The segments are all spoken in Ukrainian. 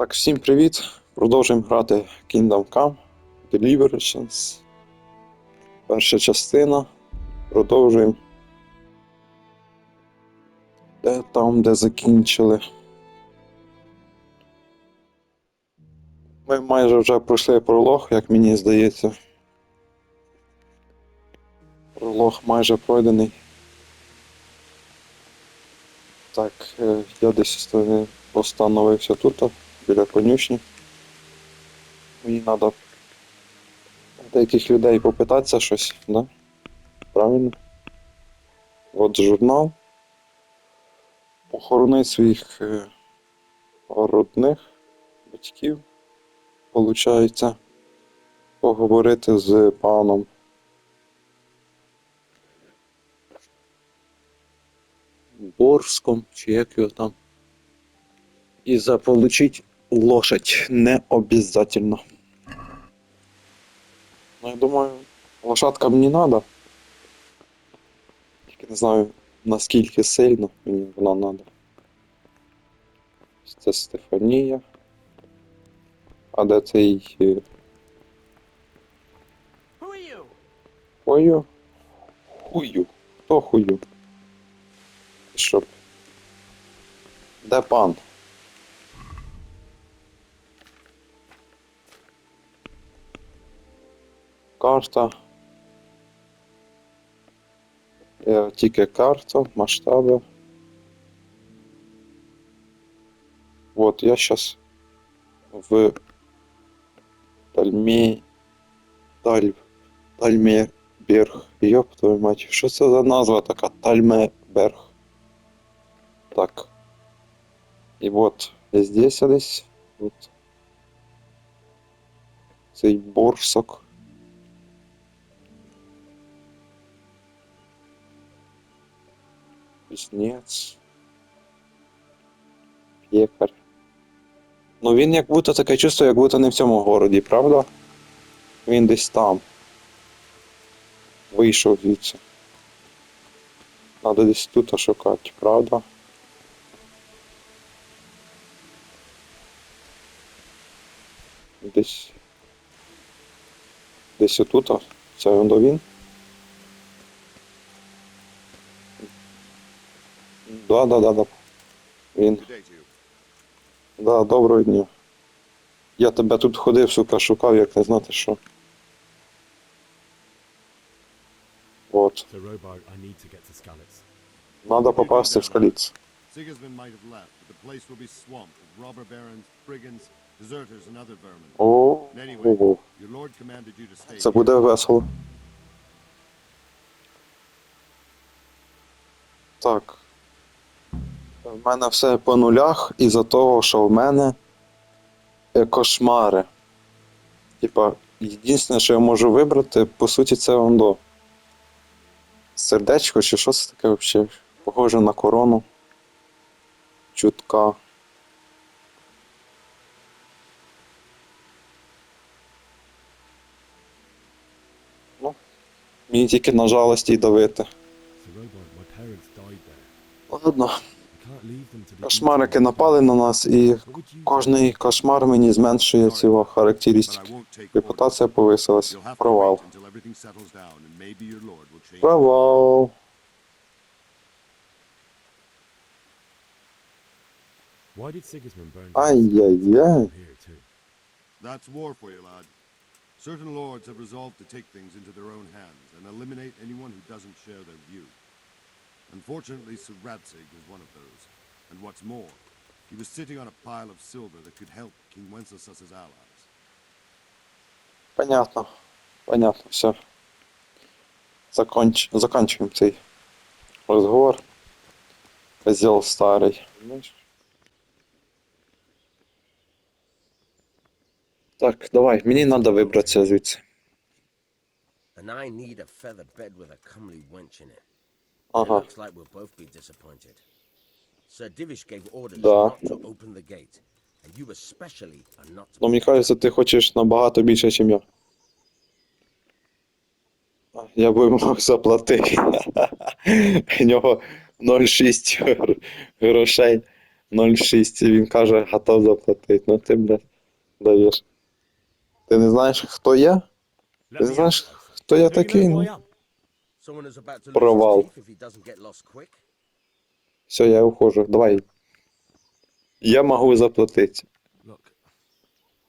Так, всім привіт! Продовжуємо грати Kingdom Come Deliverance. Перша частина. Продовжуємо. Де там, де закінчили. Ми майже вже пройшли пролог, як мені здається. Пролог майже пройдений. Так, е, я десь е, остановився тут, біля конюшні. Мені треба деяких людей попитатися щось, да? Правильно? От журнал. Похорони своїх е, родних батьків. Получається поговорити з паном. Борском, чи як його там. І заполучить лошадь не обязательно. Ну, я думаю, лошадка мені надо. Тільки не знаю, наскільки сильно мені вона надо. Це Стефанія. А де цей. you? Хою? Хую. Хто хую? Щоб. Де пан? Карта. Е, Тільки карта, масштаби. Вот, я сейчас в Тальме... Таль... Тальмеберг. Ёб твою мать, що це за назва така? Тальмеберг. Так. І вот здесь десь. Вот. Цей борсок. Кузнець. Пекар. Ну він як будто таке чувство, як будто не в цьому городі, правда? Він десь там. Вийшов звідси. Надо десь тут шукати, правда? Десь. Десь отут. Це він. Да, да, да, да. Він. Да, доброго дня. Я тебе тут ходив, сука, шукав, як не знати що. От. Надо попасти в скаліц. Sigismund might have left, but the place will be swamped with robber barons, brigands, deserters, and other vermin. О, ого. your lord commanded you to stay Це буде весело. Так. В мене все по нулях із-за того, що в мене е, кошмари. Типа, єдине, що я можу вибрати, по суті, це ондо. Сердечко чи що це таке взагалі? Похоже на корону. Чутка. Ну, мені тільки на жалості й давити. Ладно, кошмарики напали на нас, і кожний кошмар мені зменшує цього характеристики. Репутація повисилась. Провал. Провал. Ай-яй-яй. That's war for you, lad. Certain lords have resolved to take things into their own hands and eliminate anyone who doesn't share their view. Unfortunately, Sir Radzig was one of those. And what's more, he was sitting on a pile of silver that could help King Wenceslaus's allies. Понятно. Понятно, все. Законч... Заканчиваем цей розговор. Козел старий. Так, давай, мені треба вибратися звідси. And I need a feather bed with a comely wench in it. It Ага. looks like we'll both be disappointed. Да. not to open the gate, and you especially are not to Ну, мені кажеться, ти хочеш набагато більше, ніж я. Я би мог заплатити. У нього 0,6 грошей 0,6 і він каже, готов заплатити. Ну ти, блядь, даєш. Ти не знаєш, хто я? Ти не знаєш, хто я такий? Ну? Провал. Все, я ухожу. Давай. Я можу заплатити. Look,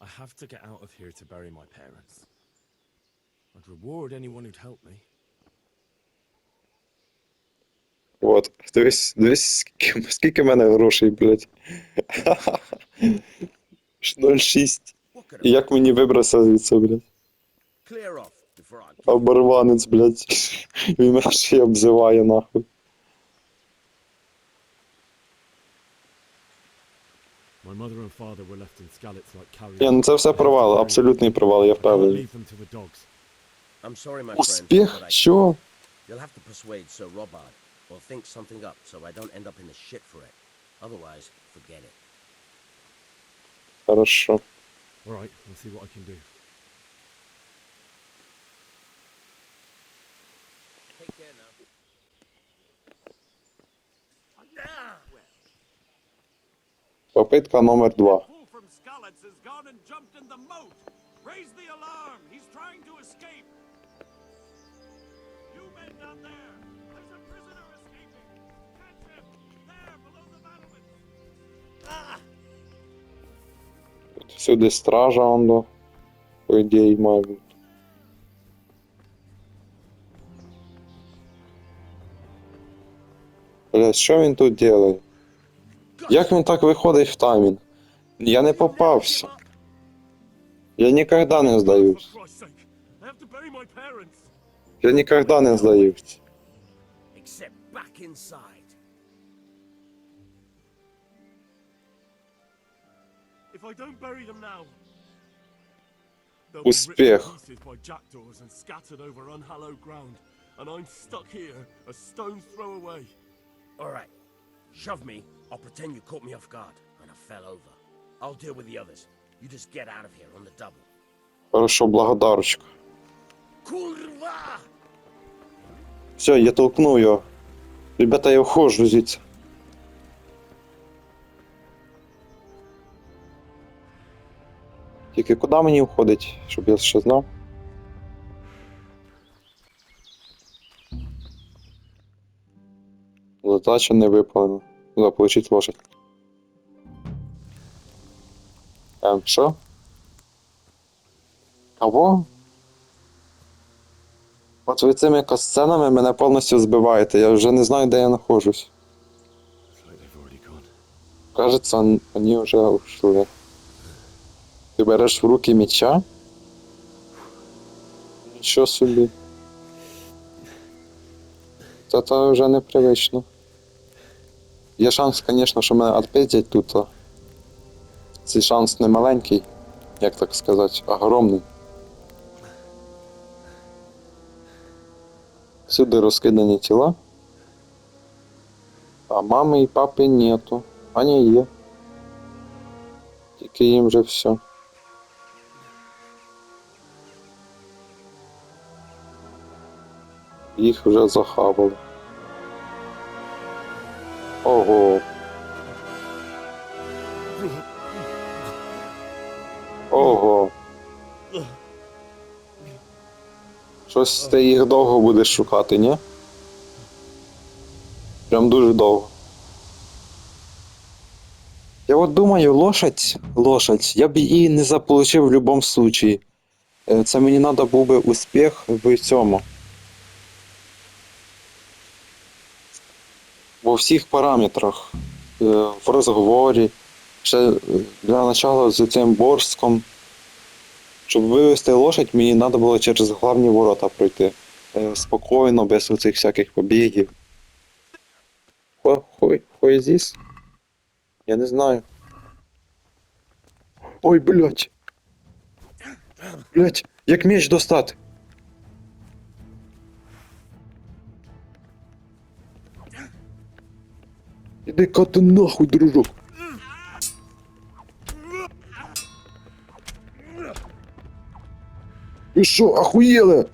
I have to get out of here to bury my parents. I'd reward anyone who'd help me. От. Дивись, дивись, скільки, скільки в мене грошей, блядь. 0,6. What could І як мені вибратися звідси, блядь? clear off before I? Оборванець, блядь. Він мене ще й обзиває нахуй. Ні, ну це все провал, абсолютний провал, я впевнений. Успіх? Що? can't. You'll have to persuade Sir Robard, or think something up so I don't end up in the shit for it. Otherwise, forget it. Хорошо. All right, I'll see what I can do. Take care now. Попитка номер два. всюди стража, он до. По ідеї, має бути. Блядь, що він тут делає? Як він так виходить в таймінг? Я не попався. Я ніколи не здаюсь. Я ніколи не здаюсь. Успех. and I'm stuck here, a stone's throw away. All right. Shove me. I'll pretend you caught me off guard and I fell over. I'll deal with the others. You just get out of here on the double. Хорошо, благодарочка. Kurva! Все, я толкну його. Ребята, я ухожу звідси. Тільки куди мені уходить, щоб я ще знав? Задача не виповнена. Заполучить лошадь. Ем, що? Кого? От ви цими касценами мене повністю збиваєте. Я вже не знаю, де я знаходжусь. Gone. Вони вже ушли. Ти береш в руки меча? Нічого собі. Та це вже непривично. Є шанс, звісно, що мене відпиздять тут. Цей шанс не маленький, як так сказати, огромний. Всюди розкидані тіла. А мами і папи нету. А ні, є. Тільки їм вже все. Їх вже захавали. Ого. Ого. Щось ти їх довго будеш шукати, ні? Прям дуже довго. Я от думаю, лошадь, лошадь, я б її не заполучив в будь-якому случаї. Е, Це мені треба був би успіх в цьому. Во всіх параметрах. Е, В розговорі. Ще е, для начала з цим борском. Щоб вивести лошадь, мені треба було через главні ворота пройти. Е, Спокійно, без оцих всяких побігів. Хо, хой, хой здесь? Я не знаю. Ой, блядь. Блядь, як меч достати? Іди ти нахуй, дружок. Ви що, охуєли?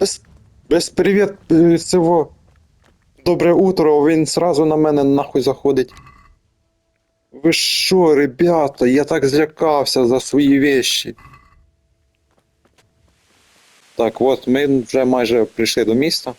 Без, без привіт е, цього Добре утро, він сразу на мене нахуй заходить. Ви що, ребята, я так злякався за свої вещі. Так, от ми вже майже прийшли до міста.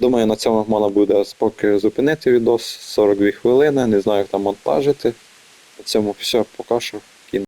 Думаю, на цьому можна буде поки зупинити відос 42 хвилини. Не знаю, як там монтажити. На цьому все, поки що.